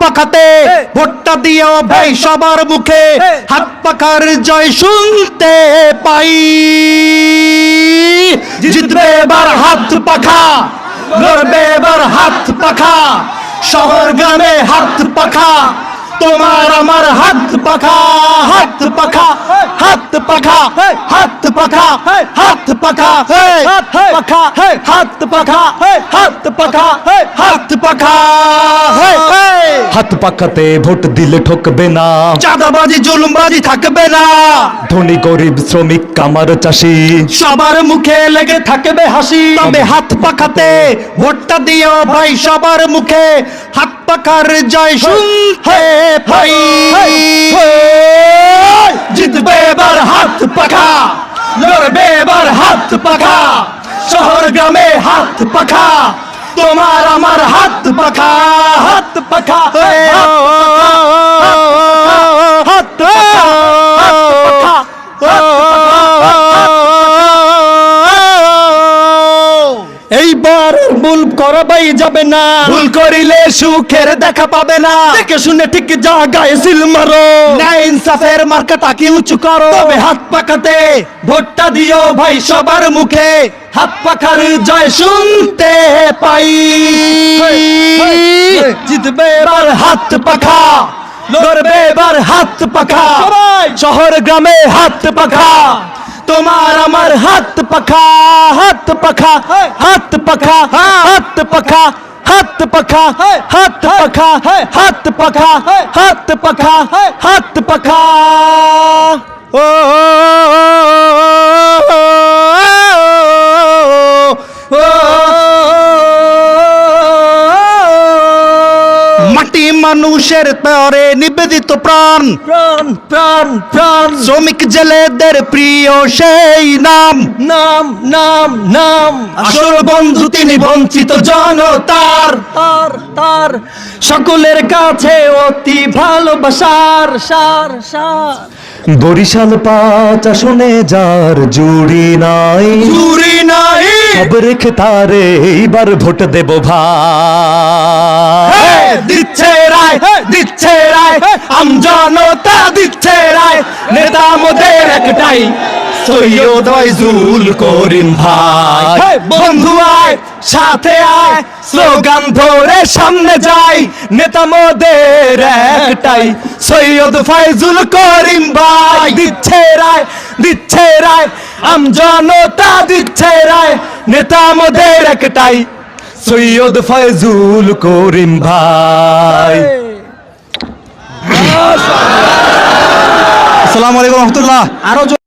পাখাতে ভোটটা দিও ভাই সবার মুখে হাত পাখার জয় শুনতে পাই। জিতবে এবার হাত পাখা লড়বে এবার হাত পাখা শহর গ্রামে হাত পাখা তোমার আমার হাত পাখা হাত পাখা হাত পাখা হাত পাখা হাত পাখা হাত পাখা হাত পাখা হাত পাখা হাত পাখা হাত পাকাতে ভোট দিলে ঠকবে না। চাঁদাবাজি জুলুমবাজি থাকবে না। ধনী গরিব শ্রমিক কামার চাষি। সবার মুখে লেগে থাকবে হাসি। তবে হাত পাখাতে ভোটটা দিও ভাই সবার মুখে। হাত পাখার জয় শুন শুনতে পাই জিতবে এবার হাত পাখা। লড়বে এবার হাত পাখা। শহর গ্রামে হাত পাখা। তোমার আমার হাত পাখা। পাখা এইবার ভুল করাবাই যাবে না ভুল করিলে সুখের দেখা পাবে না দেখে শুনে ঠিক জায়গায় সিল মারো ন্যায় ইনসাফের মার্কাটা কি উঁচু করো তবে হাত পাকাতে ভোটটা দিও ভাই সবার মুখে হাত পাখার জয় শুনতে পাই জিতবে এবার হাত পাখা লড়বে এবার হাত পাখা শহর গ্রামে হাত পাখা তোমার আমার হাত পাখা হাত পাখা হাত পাখা হাত পাখা হাত পাখা হাত পাখা হাত পাখা হাত পাখা হাত পাখা ও মানুষের তরে নিবেদিত প্রাণ। প্রাণ প্রাণ প্রাণ। শ্রমিক জেলেদের প্রিয় সেই নাম। নাম নাম নাম। আসল বন্ধু তিনি বঞ্চিত জনতার। তার তার। সকলের কাছে অতি ভালোবাসার। সার সার। বরিশাল পাঁচ আসনে যার জুড়ি নাই। চুরি নাই। সব রেখে তারে এইবার ভোট দেব ভাই। হে, দিচ্ছে রায় দিচ্ছে রায়, আম জনতা দিচ্ছে রায়। নেতা মোদের একটাই, সৈয়দ ওয়াইজুল করিম ভাই। বন্ধু আয়, সাথে আয়, স্লোগান ধরে সামনে যাই। নেতা মোদের একটাই, সৈয়দ ফাইজুল করিম ভাই। দিচ্ছে রায় দিচ্ছে রায়, আম জনতা দিচ্ছে রায়। নেতা মোদের একটাই। সৈয়দ ফয়জুল করিম ভাই। আসসালামু আলাইকুম রহমতুল্লাহ। আরও